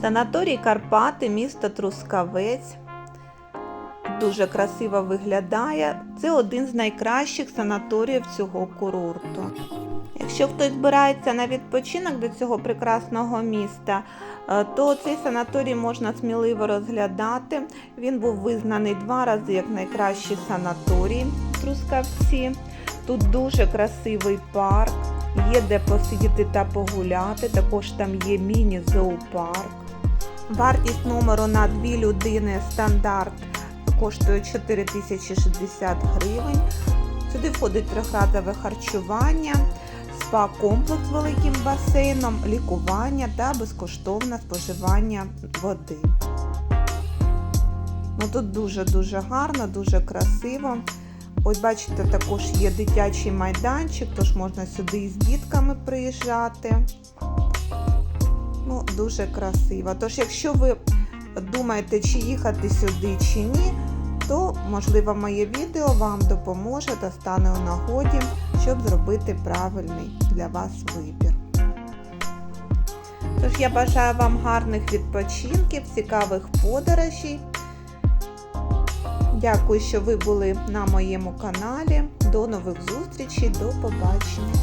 Санаторій Карпати, місто Трускавець. Дуже красиво виглядає. Це один з найкращих санаторіїв цього курорту. Якщо хтось збирається на відпочинок до цього прекрасного міста, е, то цей санаторій можна сміливо розглядати. Він був визнаний два рази як найкращий санаторій в Трускавці. Тут дуже красивий парк, є де посидіти та погуляти. Також там є міні-зоопарк. Вартість номеру на дві людини стандарт коштує 4060 гривень. Сюди входить трьохразове харчування, спа-комплекс з великим басейном, лікування та безкоштовне споживання води. Ну, тут дуже-дуже гарно, дуже красиво. Ось бачите, також є дитячий майданчик, тож можна сюди і з дітками приїжджати. Ну, дуже красиво. Тож, якщо ви думаєте, чи їхати сюди, чи ні, то можливо моє відео вам допоможе та стане у нагоді, щоб зробити правильний для вас вибір. Тож я бажаю вам гарних відпочинків, цікавих подорожей. Дякую, що ви були на моєму каналі. До нових зустрічей, до побачення!